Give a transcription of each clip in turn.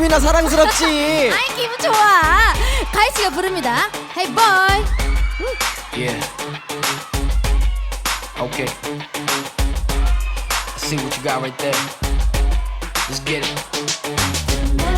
미나 사랑스럽지 아이 기분 좋아 가희 씨가 부릅니다 헤이보이 Yeah. Okay. I see what you got right there. Let's get it.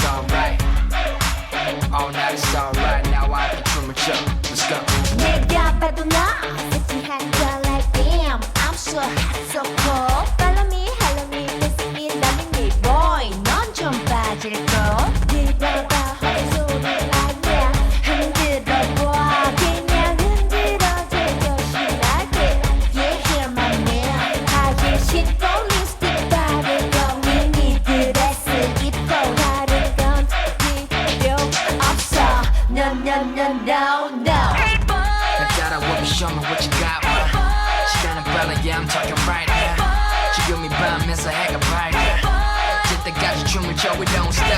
thought I would show me what you got. 와. 시간은 빨라, yeah, I'm talking right now. 지금이 밤에서 해가 밝아. 질 때까지 춤을 춰, we don't stop.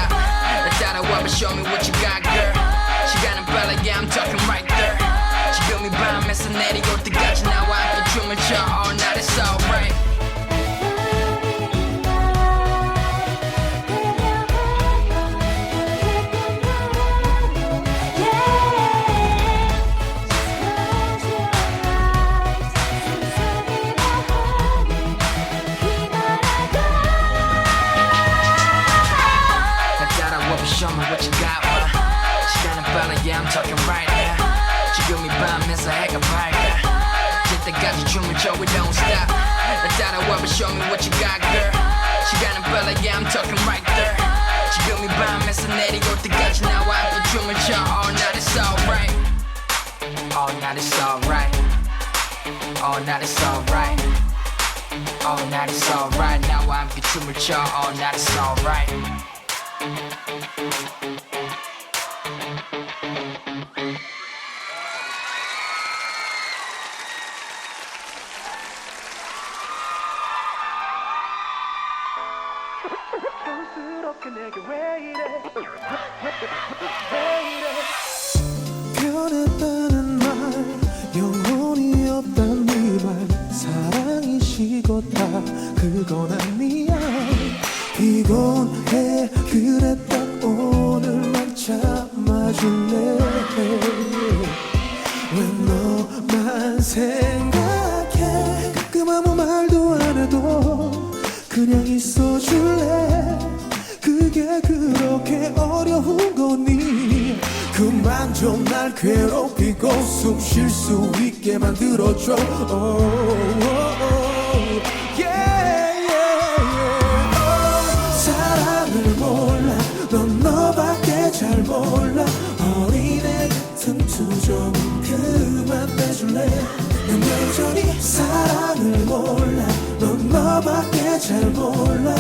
때까지 춤을 춰, we don't stop. I thought I would show me what you got, girl. 시간은 빨라, yeah, I'm talking right there. 지금이 밤에서 내리고 때까지 나와 함께 춤을 춰. All night it's alright. All night it's alright. All night it's alright. All night it's alright. 나와 함께 춤을 춰. All night it's alright. 변했다는 말 영혼이 없단 네말 사랑이 식었다. 그건 아니야. 피곤해 그래 딱 오늘만 참아줄래? 왜 너만 생각해? 가끔 아무 말도 안 해도 그냥 있어줄래 그렇게 어려운 거니? 그만 좀 날 괴롭히고 숨 쉴 수 있게 만들어줘. Oh, oh, oh. 넌 너밖에 잘 몰라. 어린애 같은 투정. 그만 내줄래? 난 여전히 사랑을 몰라. 넌 너밖에 잘 몰라